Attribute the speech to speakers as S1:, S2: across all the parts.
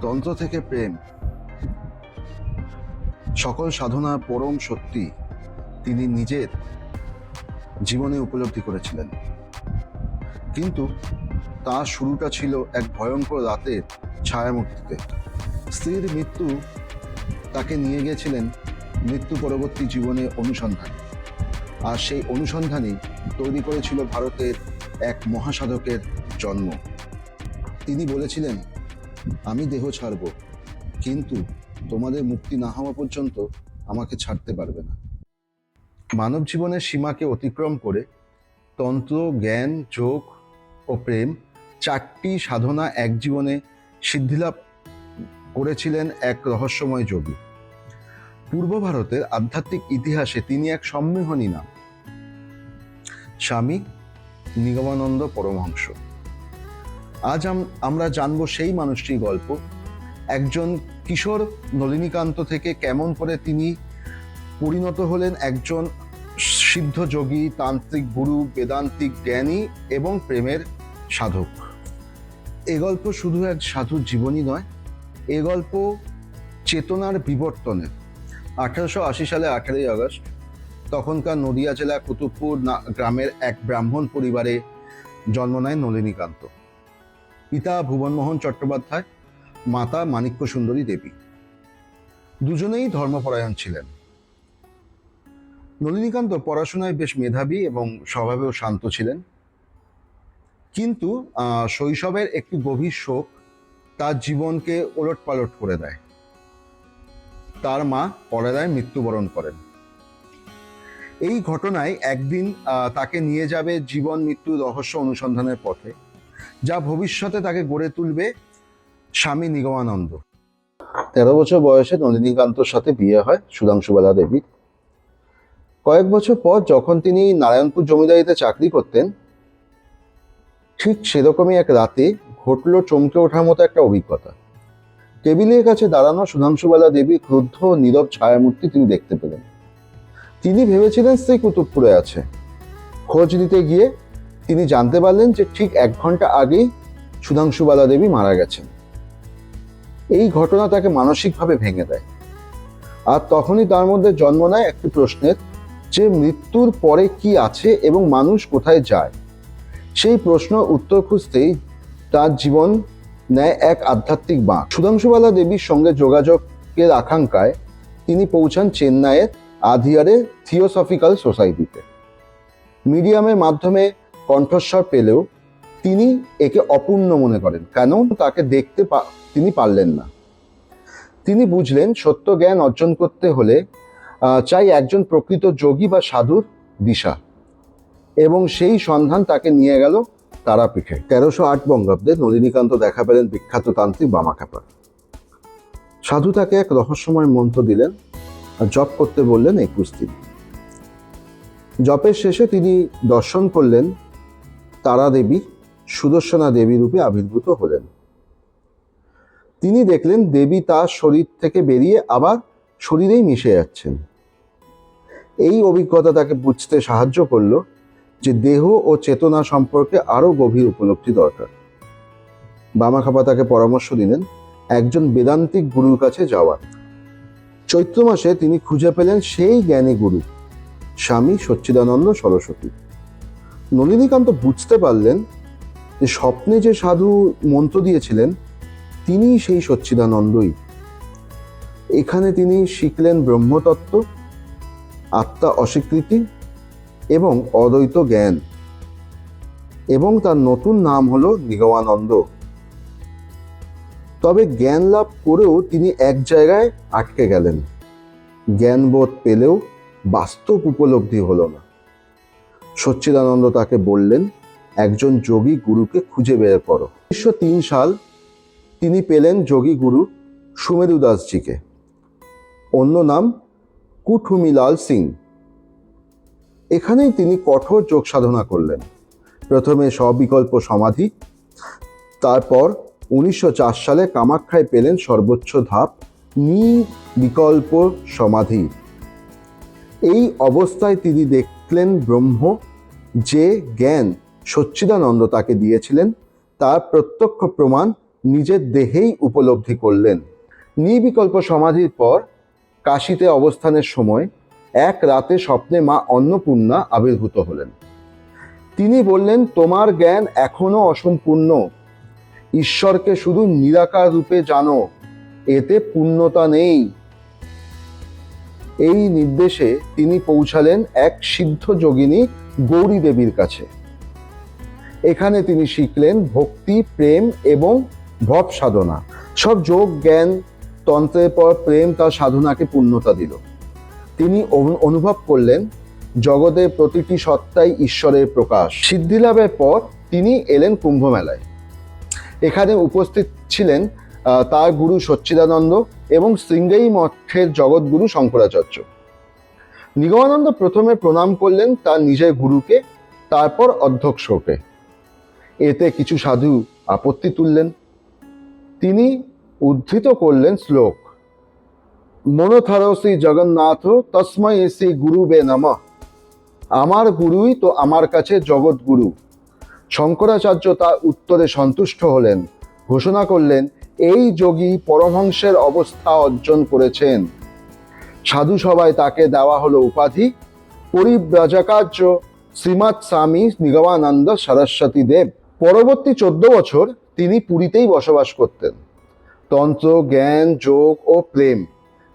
S1: তন্ত্র থেকে প্রেম। সকল সাধনা পরম সত্যি তিনি নিজের জীবনে উপলব্ধি করেছিলেন। কিন্তু তার শুরুটা ছিল এক ভয়ঙ্কর রাতের ছায়ামূর্তিতে। স্ত্রীর মৃত্যু তাকে নিয়ে গিয়েছিলেন মৃত্যু পরবর্তী জীবনে অনুসন্ধান। আর সেই অনুসন্ধানই তৈরি করেছিল ভারতের এক মহাসাধকের জন্ম। তিনি বলেছিলেন আমি দেহ ছাড়ব, কিন্তু তোমাদের মুক্তি না হওয়া পর্যন্ত আমাকে ছাড়তে পারবে না। মানব জীবনের সীমাকে অতিক্রম করে তন্ত্র, জ্ঞান যোগ ও প্রেম চারটি সাধনা এক জীবনে সিদ্ধিলাভ করেছিলেন এক রহস্যময় যোগী। পূর্ব ভারতের আধ্যাত্মিক ইতিহাসে তিনি এক সম্মিলনী নাম, স্বামী নিগমানন্দ পরমহংস। আজ আম- আমরা জানব সেই মানুষটির গল্প। একজন কিশোর নলিনীকান্ত থেকে কেমন করে তিনি পরিণত হলেন, একজন সিদ্ধ যোগী, তান্ত্রিক গুরু, বেদান্তিক জ্ঞানী এবং প্রেমের সাধক। এ গল্প শুধু এক সাধুর জীবনী নয়, এ গল্প চেতনার বিবর্তনের। আঠারোশো আশি সালে আঠারোই আগস্ট, তখনকার নদিয়া জেলা কুতুবপুর গ্রামের এক ব্রাহ্মণ পরিবারে জন্ম নেয় নলিনীকান্ত। পিতা ভুবনমোহন চট্টোপাধ্যায়, মাতা মাণিক্য সুন্দরী দেবী। দুজনেই ধর্মপরায়ণ ছিলেন। নলিনীকান্ত পড়াশোনায় বেশ মেধাবী এবং স্বভাবেও শান্ত ছিলেন। কিন্তু শৈশবের একটি গভীর শোক তার জীবনকে ওলটপালট করে দেয়। তার মা কলেরায় মৃত্যুবরণ করেন। এই ঘটনায় একদিন তাকে নিয়ে যাবে জীবন মৃত্যু রহস্য অনুসন্ধানের পথে। যা ভবিষ্যতে তাকে গড়ে তুলবে স্বামী নিগমানন্দ। তেরো বছর বয়সে নলিনীকান্তর সাথে বিয়ে হয় সুধাংশুবালা দেবীর কয়েক বছর পর যখন তিনি নারায়ণপুর জমিদারিতে চাকরি করতেন, ঠিক সেরকমই এক রাতে ঘটল চমকে ওঠার মতো একটা অভিজ্ঞতা। টেবিলের কাছে দাঁড়ানো সুধাংশুবালা দেবী ক্রুদ্ধ নীরব ছায়ামূর্তি তিনি দেখতে পেলেন। তিনি ভেবেছিলেন স্ত্রী কুতুবপুরে আছে। খোঁজ দিতে গিয়ে তিনি জানতে পারলেন যে ঠিক এক ঘণ্টা আগেই সুধাংশুবালা দেবী মারা গেছেন। এই ঘটনা তাকে মানসিকভাবে ভেঙে দেয়। আর তখনই তার মধ্যে জন্ম নেয় একটি প্রশ্নের যে মৃত্যুর পরে কি আছে এবং মানুষ কোথায় যায়? সেই প্রশ্ন উত্তর খুঁজতেই তার জীবন নেয় এক আধ্যাত্মিক বাঁক। সুধাংশুবালা দেবীর সঙ্গে যোগাযোগের আকাঙ্ক্ষায় তিনি পৌঁছান চেন্নাইয়ের আধিয়ারে থিওসফিক্যাল সোসাইটিতে। মিডিয়ামের মাধ্যমে কণ্ঠস্বর পেলেও তিনি একে অপূর্ণ মনে করেন কেন তাকে দেখতে তিনি পারলেন না। তিনি বুঝলেন সত্য জ্ঞান অর্জন করতে হলে চাই একজন প্রকৃত যোগী বা সাধুর দিশা। এবং সেই সন্ধান তাকে নিয়ে গেল তারাপীঠে। তেরোশো আট বঙ্গাব্দে নলিনীকান্ত দেখা পেলেন বিখ্যাত তান্ত্রিক বামাখ্যাপা সাধু তাকে এক রহস্যময় মন্ত্র দিলেন, আর জপ করতে বললেন একুশ দিন। জপের শেষে তিনি দর্শন করলেন তারা দেবী সুদর্শনা দেবী রূপে আবির্ভূত হলেন। তিনি দেখলেন দেবী তার শরীর থেকে বেরিয়ে আবার শরীরেই মিশে যাচ্ছেন। এই অভিজ্ঞতা তাকে বুঝতে সাহায্য করল যে দেহ ও চেতনা সম্পর্কে আরও গভীর উপলব্ধি দরকার। বামাখাপা তাকে পরামর্শ দিলেন, একজন বেদান্তিক গুরুর কাছে যাওয়ার চৈত্র মাসে তিনি খুঁজে পেলেন সেই জ্ঞানী গুরু, স্বামী সচ্চিদানন্দ সরস্বতী। নলিনীকান্ত বুঝতে পারলেন যে স্বপ্নে যে সাধু মন্ত্র দিয়েছিলেন, তিনিই সেই সচ্চিদানন্দই। এখানে তিনি শিখলেন ব্রহ্মতত্ত্ব, আত্মা অস্বীকৃতি এবং অদ্বৈত জ্ঞান এবং তার নতুন নাম হল নিগমানন্দ। তবে জ্ঞান লাভ করেও তিনি এক জায়গায় আটকে গেলেন। জ্ঞানবোধ পেলেও বাস্তব উপলব্ধি হলো না। সচ্চিদানন্দ তাকে বললেন, একজন যোগী গুরুকে খুঁজে বের করো। উনিশশো তিন সাল তিনি পেলেন যোগী গুরু সুমেরু দাসজিকে। অন্য নাম কুঠুমিলাল সিং। এখানেই তিনি কঠোর যোগ সাধনা করলেন। প্রথমে সবিকল্প সমাধি, তারপর উনিশশো চার সালে কামাখ্যায় পেলেন সর্বোচ্চ ধাপ নিবিকল্প সমাধি। এই অবস্থায় তিনি দেখলেন ব্রহ্ম যে জ্ঞান সচ্চিদানন্দ তাকে দিয়েছিলেন, তার প্রত্যক্ষ প্রমাণ নিজের দেহেই উপলব্ধি করলেন। নির্বিকল্প সমাধির পর কাশিতে অবস্থানের সময় এক রাতে স্বপ্নে মা অন্নপূর্ণা আবির্ভূত হলেন। তিনি বললেন, তোমার জ্ঞান এখনও অসম্পূর্ণ। ঈশ্বরকে শুধু নিরাকার রূপে জানো, এতে পূর্ণতা নেই। এই নির্দেশে তিনি পৌঁছালেন এক সিদ্ধ যোগিনী গৌরী দেবীর কাছে। এখানে তিনি শিখলেন ভক্তি, প্রেম এবং ভব সাধনা। সব যোগ, জ্ঞান, তন্ত্রের পর প্রেম তার সাধনাকে পূর্ণতা দিল। তিনি অনুভব করলেন জগতের প্রতিটি সত্তাই ঈশ্বরের প্রকাশ। সিদ্ধিলাভের পর তিনি এলেন কুম্ভমেলায়। এখানে উপস্থিত ছিলেন তার গুরু সচ্চিদানন্দ এবং শৃঙ্গেই মঠের জগৎগুরু শঙ্করাচার্য। নিগমানন্দ প্রথমে প্রণাম করলেন তার নিজের গুরুকে, তারপর অধ্যক্ষকে। এতে কিছু সাধু আপত্তি তুললেন। তিনি উদ্ধৃত করলেন শ্লোক, মনোথর শ্রী জগন্নাথ, তস্মৈ শ্রী গুরু বে নম। আমার গুরুই তো আমার কাছে জগৎ গুরু শঙ্করাচার্য তার উত্তরে সন্তুষ্ট হলেন, ঘোষণা করলেন এই যোগী পরমহংসের অবস্থা অর্জন করেছেন। সাধু সভায় তাকে দেওয়া হলো উপাধি। পরিব্রাজকার্য শ্রীমৎ স্বামী নিগমানন্দ সরস্বতী দেব। পরবর্তী চোদ্দ বছর তিনি পুরীতেই বসবাস করতেন। তন্ত্র, জ্ঞান, যোগ ও প্রেম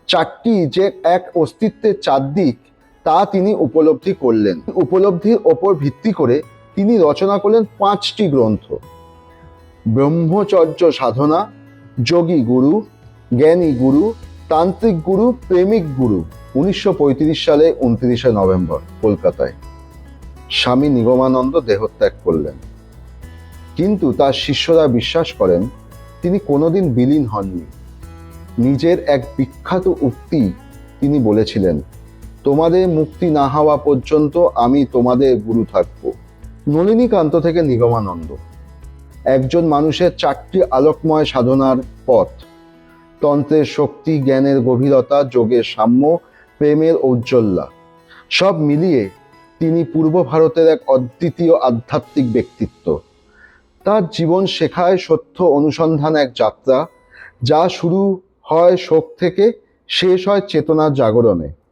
S1: চারটি যে এক অস্তিত্বের চারদিক তা তিনি উপলব্ধি করলেন। উপলব্ধির ওপর ভিত্তি করে তিনি রচনা করলেন পাঁচটি গ্রন্থ। ব্রহ্মচর্য সাধনা যোগী গুরু, জ্ঞানী গুরু, তান্ত্রিক গুরু, প্রেমিক গুরু, উনিশশো পঁয়ত্রিশ সালে উনত্রিশে নভেম্বর, কলকাতায়। স্বামী নিগমানন্দ দেহত্যাগ করলেন। কিন্তু তার শিষ্যরা বিশ্বাস করেন, তিনি কোনোদিন বিলীন হননি। নিজের এক বিখ্যাত উক্তি তিনি বলেছিলেন, তোমাদের মুক্তি না হওয়া পর্যন্ত আমি তোমাদের গুরু থাকব। নলিনীকান্ত থেকে নিগমানন্দ। একজন মানুষের চারটি আলোকময় সাধনার পথ। তন্ত্রের শক্তি, জ্ঞানের গভীরতা, যোগের সাম্য, প্রেমের ঔজ্জ্বল্যা, সব মিলিয়ে তিনি পূর্ব ভারতের এক অদ্বিতীয় আধ্যাত্মিক ব্যক্তিত্ব। তার জীবন শেখায় সত্য অনুসন্ধান এক যাত্রা, যা শুরু হয় শোক থেকে, শেষ হয় চেতনার জাগরণে।